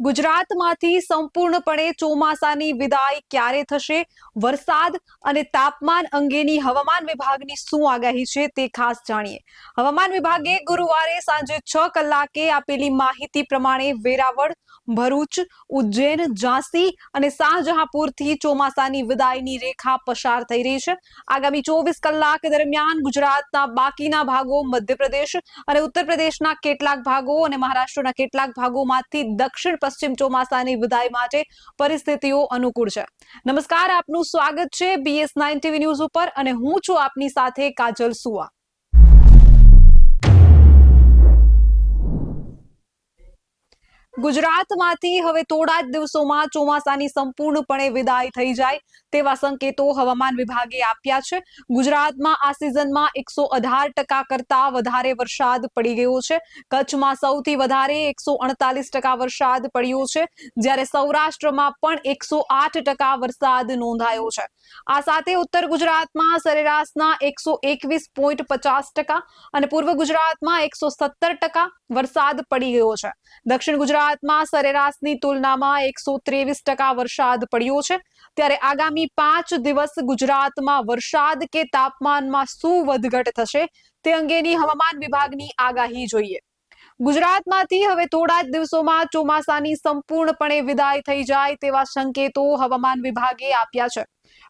ગુજરાતમાંથી સંપૂર્ણપણે ચોમાસાની વિદાય ક્યારે થશે? વરસાદ અને તાપમાન અંગેની હવામાન વિભાગની શું આગાહી છે તે ખાસ જાણીએ. હવામાન વિભાગે ગુરુવારે સાંજે છ કલાકે આપેલી માહિતી પ્રમાણે વેરાવળ, ભરૂચ, ઉજ્જૈન, ઝાંસી અને શાહજહાંપુરથી ચોમાસાની વિદાયની રેખા પસાર થઈ રહી છે. આગામી ચોવીસ કલાક દરમિયાન ગુજરાતના બાકીના ભાગો મધ્યપ્રદેશ અને ઉત્તર પ્રદેશના કેટલાક ભાગો અને મહારાષ્ટ્રના કેટલાક ભાગોમાંથી દક્ષિણ પશ્ચિમ ચોમાસાની વિદાય માટે પરિસ્થિતિઓ અનુકૂળ છે. નમસ્કાર, આપનું સ્વાગત છે બીએસ નાઇન ટીવી ન્યૂઝ ઉપર અને હું છું આપની સાથે કાજલ સુવા. ગુજરાતમાંથી હવે થોડા જ દિવસોમાં ચોમાસાની સંપૂર્ણપણે વિદાય થઈ જાય તેવા સંકેતો હવામાન વિભાગે આપ્યા છે. ગુજરાતમાં આ સિઝનમાં એકસો અઢાર ટકા કરતા વધારે વરસાદ પડી ગયો છે. કચ્છમાં સૌથી વધારે એકસો અડતાલીસ ટકા વરસાદ પડ્યો છે. જ્યારે સૌરાષ્ટ્રમાં પણ એકસો આઠ ટકા વરસાદ નોંધાયો છે. આ સાથે ઉત્તર ગુજરાતમાં સરેરાશના એકસો એકવીસ પોઈન્ટ પચાસ ટકા અને પૂર્વ ગુજરાતમાં એકસો સત્તર ટકા વરસાદ પડી ગયો છે. દક્ષિણ ગુજરાતમાં સરેરાશની તુલનામાં એકસો ત્રેવીસ ટકા વરસાદ પડ્યો છે. ત્યારે આગામી પાંચ દિવસ ગુજરાતમાં વરસાદ કે તાપમાનમાં શું વધઘટ થશે તે અંગેની હવામાન વિભાગની આગાહી જોઈએ. ગુજરાતમાંથી હવે થોડા જ દિવસોમાં ચોમાસાની સંપૂર્ણપણે વિદાય થઈ જાય તેવા સંકેતો હવામાન વિભાગે આપ્યા છે.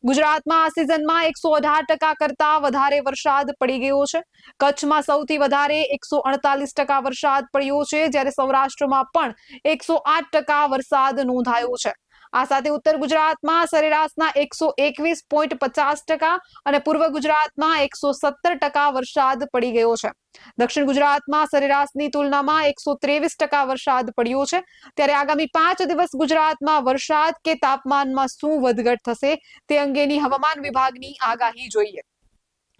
ગુજરાતમાં આ સિઝનમાં એકસો અઢાર ટકા કરતા વધારે વરસાદ પડી ગયો છે. કચ્છમાં સૌથી વધારે એકસો અડતાલીસ ટકા વરસાદ પડ્યો છે, જ્યારે સૌરાષ્ટ્રમાં પણ એકસો આઠ ટકા વરસાદ નોંધાયો છે. આ સાથે ઉત્તર ગુજરાતમાં સરેરાશના એકસો એકવીસ પોઈન્ટ પચાસ ટકા અને પૂર્વ ગુજરાતમાં એકસો સત્તર ટકા વરસાદ પડી ગયો છે. દક્ષિણ ગુજરાતમાં સરેરાશની તુલનામાં એકસો ત્રેવીસ ટકા વરસાદ પડ્યો છે. ત્યારે આગામી પાંચ દિવસ ગુજરાતમાં વરસાદ કે તાપમાનમાં શું વધઘટ થશે તે અંગેની હવામાન વિભાગની આગાહી જોઈએ.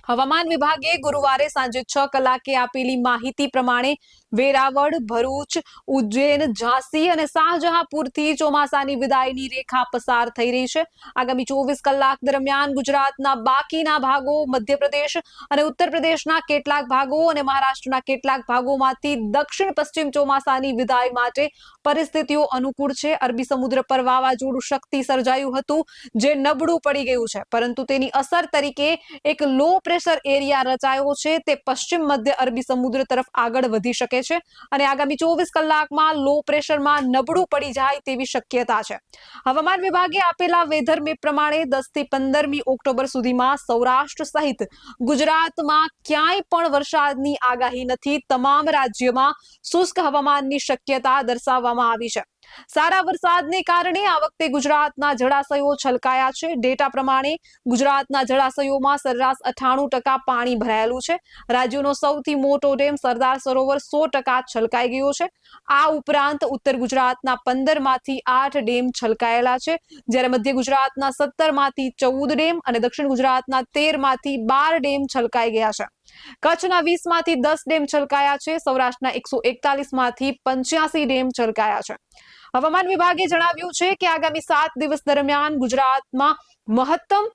હવામાન વિભાગે ગુરુવારે સાંજે છ કલાકે આપેલી માહિતી પ્રમાણે વેરાવળ, ભરૂચ, ઉજ્જૈન, ઝાંસી અને શાહજહાંપુરથી ચોમાસાની વિદાયની રેખા પસાર થઈ રહી છે. આગામી ચોવીસ કલાક દરમિયાન ગુજરાતના બાકીના ભાગો, મધ્યપ્રદેશ અને ઉત્તર પ્રદેશના કેટલાક ભાગો અને મહારાષ્ટ્રના કેટલાક ભાગોમાંથી દક્ષિણ પશ્ચિમ ચોમાસાની વિદાય માટે પરિસ્થિતિઓ અનુકૂળ છે. અરબી સમુદ્ર પર વાવાઝોડું શક્તિ સર્જાયું હતું, જે નબળું પડી ગયું છે. પરંતુ તેની અસર તરીકે એક લો પ્રેશર એરિયા રચાયો છે. તે પશ્ચિમ મધ્ય અરબી સમુદ્ર તરફ આગળ વધી શકે છે અને આગામી ચોવીસ કલાકમાં લો પ્રેશરમાં નબળું પડી જાય તેવી શક્યતા છે. હવામાન વિભાગે આપેલા વેધર મેપ પ્રમાણે દસથી પંદરમી ઓક્ટોબર સુધીમાં સૌરાષ્ટ્ર સહિત ગુજરાતમાં ક્યાંય પણ વરસાદની આગાહી નથી. તમામ રાજ્યમાં શુષ્ક હવામાનની શક્યતા દર્શાવવામાં આવી છે. સારા વરસાદને કારણે આ વખતે ગુજરાતના જળાશયો છલકાયા છે. ડેટા પ્રમાણે ગુજરાતના જળાશયોમાં સરેરાશ અઠાણું ટકા પાણી ભરાયેલું છે. રાજ્યનો સૌથી મોટો ડેમ સરદાર સરોવર સો ટકા છલકાઈ ગયો છે. આ ઉપરાંત ઉત્તર ગુજરાતના પંદરમાંથી આઠ ડેમ છલકાયેલા છે. જ્યારે મધ્ય ગુજરાતના સત્તરમાંથી ચૌદ ડેમ અને દક્ષિણ ગુજરાતના તેરમાંથી બાર ડેમ છલકાઈ ગયા છે. કચ્છના વીસમાંથી દસ ડેમ છલકાયા છે. સૌરાષ્ટ્રના એકસો એકતાલીસમાંથી પંચ્યાસી ડેમ છલકાયા છે. હવામાન વિભાગે જણાવ્યું છે કે આગામી સાત દિવસ દરમિયાન ગુજરાતમાં મહત્તમ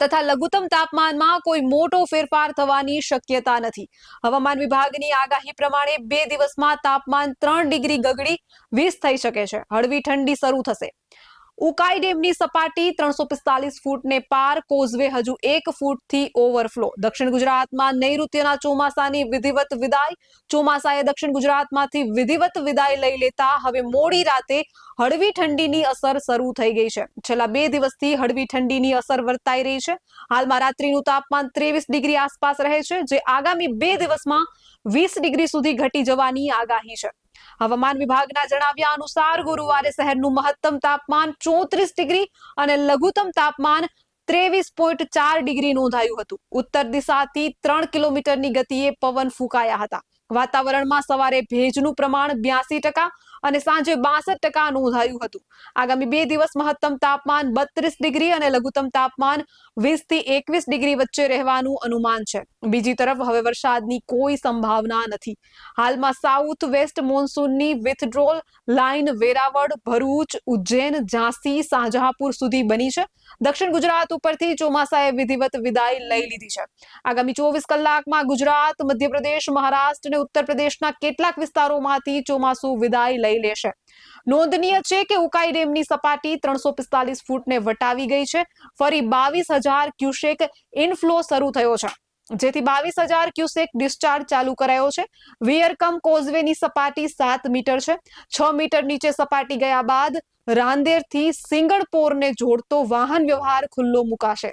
તથા લઘુત્તમ તાપમાનમાં કોઈ મોટો ફેરફાર થવાની શક્યતા નથી. હવામાન વિભાગની આગાહી પ્રમાણે બે દિવસમાં તાપમાન ત્રણ ડિગ્રી ગગડી વીસ થઈ શકે છે. હળવી ઠંડી શરૂ થશે. ઉકાઈ ડેમની સપાટી ત્રણસો પિસ્તાલીસ ફૂટને પાર, કોઝવે હજુ એક ફૂટથી ઓવરફ્લો. દક્ષિણ ગુજરાતમાં નૈઋત્યના ચોમાસાની વિધિવત વિદાય. ચોમાસાએ દક્ષિણ ગુજરાતમાંથી વિધિવત વિદાય લઈ લેતા હવે મોડી રાતે હળવી ઠંડીની અસર શરૂ થઈ ગઈ છે. છેલ્લા બે દિવસથી હળવી ઠંડીની અસર વર્તાઈ રહી છે. હાલમાં રાત્રિનું તાપમાન ત્રેવીસ ડિગ્રી આસપાસ રહે છે, જે આગામી બે દિવસમાં વીસ ડિગ્રી સુધી ઘટી જવાની આગાહી છે. હવામાન વિભાગના જણાવ્યા અનુસાર ગુરુવારે શહેરનું મહત્તમ તાપમાન ચોત્રીસ ડિગ્રી અને લઘુત્તમ તાપમાન ત્રેવીસ પોઈન્ટ ચાર ડિગ્રી નોંધાયું હતું. ઉત્તર દિશાથી ત્રણ કિલોમીટરની ગતિએ પવન ફૂંકાયા હતા. વાતાવરણમાં સવારે ભેજનું પ્રમાણ બ્યાસી ટકા અને સાંજે બાસઠ ટકા નોંધાયું હતું. આગામી બે દિવસ મહત્તમ તાપમાન બત્રીસ ડિગ્રી અને લઘુત્તમ તાપમાન વીસથી એકવીસ ડિગ્રી વચ્ચે રહેવાનું અનુમાન છે. બીજી તરફ હવે વરસાદની કોઈ સંભાવના નથી. હાલમાં સાઉથ વેસ્ટ મોન્સૂનની વિથડ્રોલ લાઇન વેરાવળ, ભરૂચ, ઉજ્જૈન, ઝાંસી, શાહજહાંપુર સુધી બની છે. દક્ષિણ ગુજરાત ઉપરથી ચોમાસાએ વિધિવત વિદાય લઈ લીધી છે. આગામી ચોવીસ કલાકમાં ગુજરાત, મધ્યપ્રદેશ, મહારાષ્ટ્ર અને ઉત્તર પ્રદેશના કેટલાક વિસ્તારોમાંથી ચોમાસું વિદાય લઈ લેશે. નોંધનીય છે કે ઉકાઈ ડેમની સપાટી ત્રણસો પિસ્તાલીસ ફૂટને વટાવી ગઈ છે. ફરી બાવીસ હજાર ક્યુસેક ઇનફ્લો શરૂ થયો છે. જેથી બાવીસ હજાર ક્યુસેક ડિસ્ચાર્જ ચાલુ કરાયો છે. વિયરકમ કોઝવેની સપાટી સાત મીટર છે. છ મીટર નીચે સપાટી ગયા બાદ રાંદેરથી સિંગળપોરને જોડતો વાહન વ્યવહાર ખુલ્લો મુકાશે.